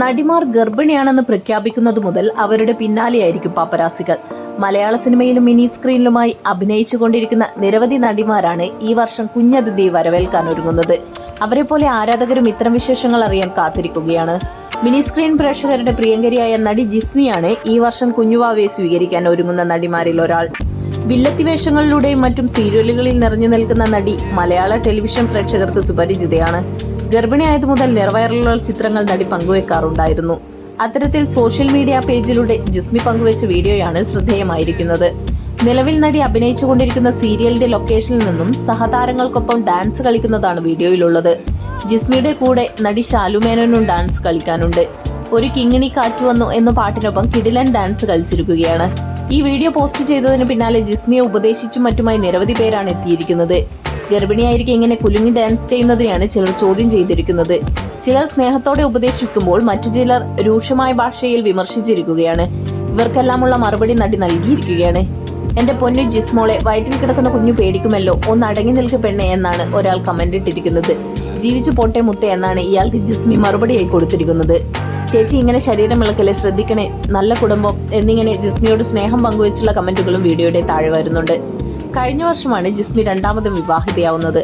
നടിമാർ ഗർഭിണിയാണെന്ന് പ്രഖ്യാപിക്കുന്നത് മുതൽ അവരുടെ പിന്നാലെയായിരിക്കും പാപ്പരാസികൾ. മലയാള സിനിമയിലും മിനി സ്ക്രീനിലുമായി അഭിനയിച്ചുകൊണ്ടിരിക്കുന്ന നിരവധി നടിമാരാണ് ഈ വർഷം കുഞ്ഞതിഥിയെ വരവേൽക്കാൻ ഒരുങ്ങുന്നത്. അവരെ പോലെ ആരാധകരും ഇത്തരം വിശേഷങ്ങൾ അറിയാൻ കാത്തിരിക്കുകയാണ്. മിനി സ്ക്രീൻ പ്രേക്ഷകരുടെ പ്രിയങ്കരിയായ നടി ജിസ്മിയാണ് ഈ വർഷം കുഞ്ഞുവാവയെ സ്വീകരിക്കാൻ ഒരുങ്ങുന്ന നടിമാരിൽ ഒരാൾ. വില്ലത്തി വേഷങ്ങളിലൂടെയും മറ്റും സീരിയലുകളിൽ നിറഞ്ഞു നിൽക്കുന്ന നടി മലയാള ടെലിവിഷൻ പ്രേക്ഷകർക്ക് സുപരിചിതയാണ്. ഗർഭിണിയായതു മുതൽ നിറവയറുള്ള ചിത്രങ്ങൾ നടി പങ്കുവെക്കാറുണ്ടായിരുന്നു. അത്തരത്തിൽ സോഷ്യൽ മീഡിയ പേജിലൂടെ ജിസ്മി പങ്കുവച്ച വീഡിയോയാണ് ശ്രദ്ധേയമായിരിക്കുന്നത്. നിലവിൽ നടി അഭിനയിച്ചുകൊണ്ടിരിക്കുന്ന സീരിയലിന്റെ ലൊക്കേഷനിൽ നിന്നും സഹതാരങ്ങൾക്കൊപ്പം ഡാൻസ് കളിക്കുന്നതാണ് വീഡിയോയിലുള്ളത്. ജിസ്മിയുടെ കൂടെ നടി ശാലുമേനോനും ഡാൻസ് കളിക്കാനുണ്ട്. ഒരു കിങ്ങിണി കാറ്റ് വന്നു എന്ന പാട്ടിനൊപ്പം കിടിലൻ ഡാൻസ് കളിച്ചിരിക്കുകയാണ്. ഈ വീഡിയോ പോസ്റ്റ് ചെയ്തതിന് പിന്നാലെ ജിസ്മിയെ ഉപദേശിച്ചും മറ്റുമായി നിരവധി പേരാണ് എത്തിയിരിക്കുന്നത്. ഗർഭിണിയായിരിക്കും ഇങ്ങനെ കുലുങ്ങി ഡാൻസ് ചെയ്യുന്നതിനെയാണ് ചിലർ ചോദ്യം ചെയ്തിരിക്കുന്നത്. ചിലർ സ്നേഹത്തോടെ ഉപദേശിക്കുമ്പോൾ മറ്റു ചിലർ രൂക്ഷമായ ഭാഷയിൽ വിമർശിച്ചിരിക്കുകയാണ്. ഇവർക്കെല്ലാമുള്ള മറുപടി നടി നൽകിയിരിക്കുകയാണ്. എന്റെ പൊന്നു ജിസ്മോളെ വയറ്റിൽ കിടക്കുന്ന കുഞ്ഞു പേടിക്കുമല്ലോ. ഒന്ന് അടങ്ങി നിൽക്ക് പെണ്ണെ എന്നാണ് ഒരാൾ കമന്റ് ഇട്ടിരിക്കുന്നത്. ജീവിച്ചു പോട്ടെ മുത്തേ എന്നാണ് ഇയാൾക്ക് ജിസ്മി മറുപടിയായി കൊടുത്തിരിക്കുന്നത്. ചേച്ചി ഇങ്ങനെ ശരീരം ഇളക്കലെ ശ്രദ്ധിക്കണേ. നല്ല കുടുംബം എന്നിങ്ങനെ ജിസ്മിയോട് സ്നേഹം പങ്കുവച്ചുള്ള കമന്റുകളും വീഡിയോയുടെ താഴെ വരുന്നുണ്ട്. കഴിഞ്ഞ വർഷമാണ് ജിസ്മി രണ്ടാമതും വിവാഹിതയാവുന്നത്.